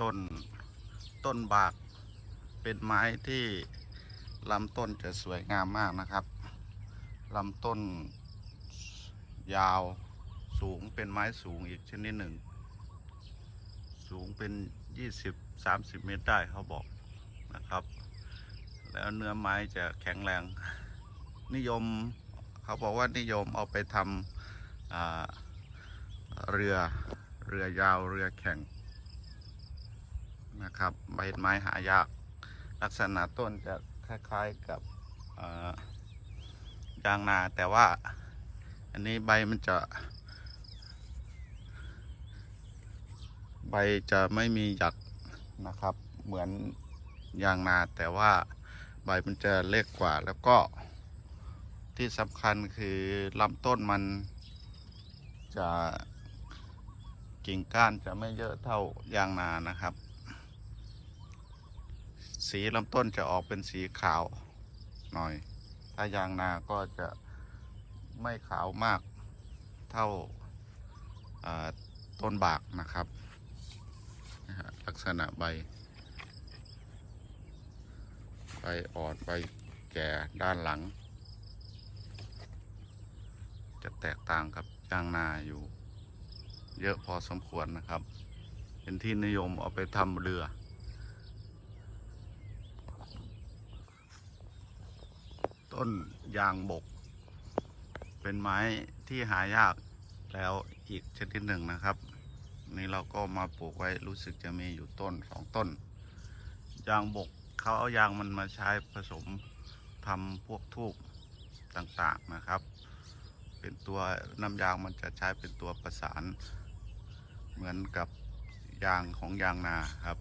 ต้นต้นบาก เป็นไม้ที่ลำต้นจะสวยงามมากนะครับลำต้นยาวสูงเป็นไม้สูงอีกชนิดหนึ่ง สูงเป็น 20-30 เมตรได้เขาบอกนะครับ แล้วเนื้อไม้จะแข็งแรง นิยมเขาบอกว่านิยมเอาไปทำเรือเรือยาวเรือแข่ง นะครับ ใบไม้หายาก ลักษณะต้นจะคล้ายๆกับยางนาแต่ว่าอันนี้ใบมันจะ ใบจะไม่มีหยักนะครับ เหมือนยางนาแต่ว่าใบมันจะเล็กกว่าแล้วก็ที่สำคัญคือลำต้นมันจะกิ่งก้านจะไม่เยอะเท่ายางนานะครับ สีลำต้นจะออกเป็นสีขาวหน่อย ถ้ายางนาก็จะไม่ขาวมากเท่าต้นบากนะครับ ลักษณะใบ ใบอ่อนใบแก่ด้านหลัง จะแตกต่างกับยางนาอยู่ เยอะพอสมควรนะครับ เป็นที่นิยมเอาไปทำเรือ ต้นยางบก เป็นไม้ที่หายากแล้วอีกชนิดหนึ่งนะครับ นี่เราก็มาปลูกไว้รู้สึกจะมีอยู่ต้นสองต้น ยางบกเขาเอายางมันมาใช้ผสมทำพวกทูบต่างๆนะครับ เป็นตัวน้ำยางมันจะใช้เป็นตัวประสาน เหมือนกับยางของยางนาครับ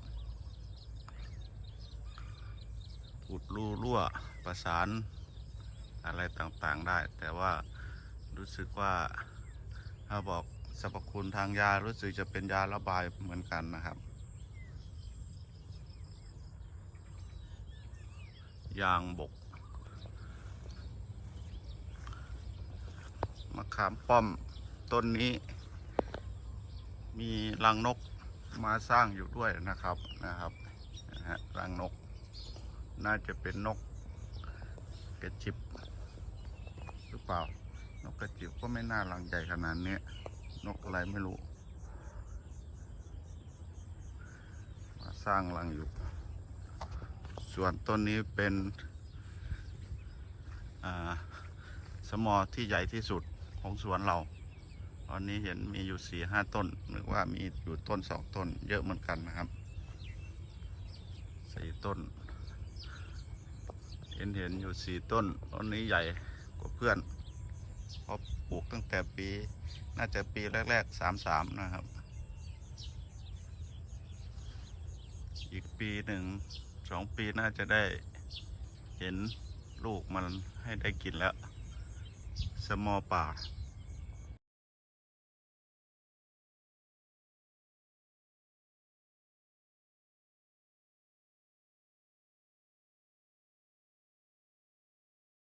อุดรูรั่วประสาน อะไรต่างๆได้ แต่ว่ารู้สึกว่าถ้าบอกสรรพคุณทางยารู้สึกจะเป็นยาระบายเหมือนกันนะครับ ยางบกมะขามป้อมต้นนี้ มีรังนกมาสร้างอยู่ด้วยนะครับนะครับนะฮะรังนก น่าจะเป็นนกกระจิบ รือเปล่า นกกระจิบก็ไม่น่ารังใหญ่ขนาดนี้นกอะไรไม่รู้ มาสร้างรังอยู่ ส่วนต้นนี้เป็นอ่าสมอที่ใหญ่ที่สุดของสวนเรา ตอนนี้เห็นมีอยู่สี่ห้าต้นหรือว่ามีอยู่ต้นสองต้น เยอะเหมือนกันนะครับสี่ต้น เห็นเห็นอยู่สี่ต้น ต้นนี้ใหญ่กว่าเพื่อน ราะปลูกตั้งแต่ปี น่าจะปีแรกๆสามสามนะครับ อีกปีหนึ่งสองปีน่าจะได้เห็นลูกมันให้ได้กินแล้ว สมอป่า